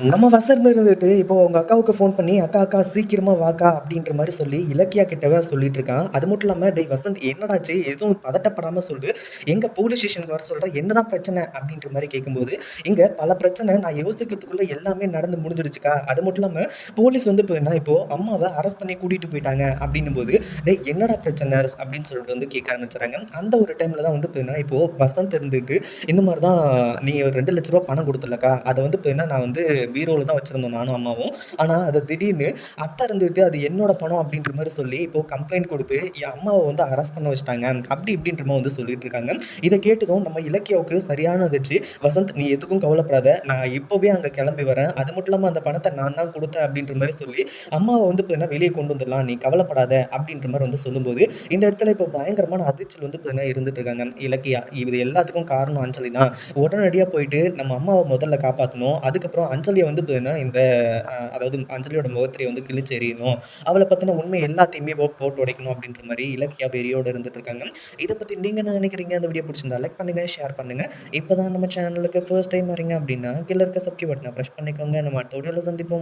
நம்ம வசர்ந்து இருந்துட்டு இப்போ உங்க அக்காவுக்கு ஃபோன் பண்ணி, "அக்கா, அக்கா சீக்கிரமா வாக்கா" அப்படின்ற மாதிரி சொல்லி இலக்கியா கிட்டவே சொல்லிட்டு இருக்கான். அது மட்டும் இல்லாம, "டேய் வசந்த் என்னடாச்சு எதுவும் பதட்டப்படாம சொல்லு. எங்க போலீஸ் ஸ்டேஷனுக்கு வர சொல்ற? என்னதான் பிரச்சனை?" அப்படின்ற மாதிரி கேட்கும்போது, "இங்க பல பிரச்சனை. நான் யோசிக்கிறதுக்குள்ள எல்லாமே நடந்து முடிஞ்சிருச்சுக்கா அது மட்டும் இல்லாம போலீஸ் வந்து இப்போ என்ன இப்போ அம்மாவை அரெஸ்ட் பண்ணி கூட்டிட்டு போயிட்டாங்க." அப்படின்னும்போது, "டேய் என்னடா பிரச்சனை?" அப்படின்னு சொல்லிட்டு வந்து கேட்க ஆரம்பிச்சுறாங்க. அந்த ஒரு டைம்ல தான் வந்து இப்போ இப்போ வசந்த் இருந்துட்டு, "இந்த மாதிரி தான் நீ ஒரு ரூ. 2,00,000 பணம் கொடுத்துலக்கா அதை வந்து இப்போ என்ன நான் வந்து பீரோவில் தான் வச்சுருந்தோம் நானும் அம்மாவும். ஆனால் அது திடீர்னு அத்தை இருந்துட்டு அது என்னோட பணம் அப்படின்ற மாதிரி சொல்லி இப்போ கம்ப்ளைண்ட் கொடுத்து என் அம்மாவை வந்து அரெஸ்ட் பண்ண வச்சுட்டாங்க. அப்படி இப்படின்ற மாதிரி வந்து சொல்லிட்டு இருக்காங்க. இதை கேட்டதும் நம்ம இலக்கியாவுக்கு சரியான அதிர்ச்சி. "வசந்த் நீ எதுக்கும் கவலைப்படாத. நான் இப்போவே அங்கே கிளம்பி வரேன். அது மட்டும் இல்லாமல் அந்த பணத்தை நான் தான் கொடுத்தேன் அப்படின்ற மாதிரி சொல்லி அம்மாவை வந்து இப்போ என்ன கொண்டு வந்துரலாம். நீ கவலைப்படாத அப்படின்ற மாதிரி வந்து சொல்லும்போது, இந்த இடத்துல இப்போ பயங்கரமான அதிர்ச்சல் வந்து இப்போ என்ன இருந்துட்டு இருக்காங்க இலக்கியா. இது எல்லாத்துக்கும் காரணம் அஞ்சலி தான். உடனடியாக போயிட்டு நம்ம அம்மாவை முதல்ல காப்பாற்றணும் அதுக்கப்புறம் அஞ்சலியை வந்து பார்த்தீங்கன்னா, இந்த அதாவது அஞ்சலியோட முகத்திரையை வந்து கிழிச்சு எறியணும். அவளை பற்றின உண்மை எல்லாத்தையுமே போட்டு உடைக்கணும் அப்படின்ற மாதிரி இலக்கியா பெரியோட இருந்துட்டு இருக்காங்க. இதை பற்றி நீங்கள் என்ன நினைக்கிறீங்க? அந்த வீடியோ பிடிச்சிருந்தா லைக் பண்ணுங்கள் ஷேர் பண்ணுங்கள் இப்போ தான் நம்ம சேனலுக்கு ஃபர்ஸ்ட் டைம் வரீங்க அப்படின்னா, கீழே இருக்க சப்ஸ்கிரைப் பட்டனை ப்ரெஷ் பண்ணிக்கோங்க. நம்ம அடுத்த வீடியோவில் சந்திப்போம்.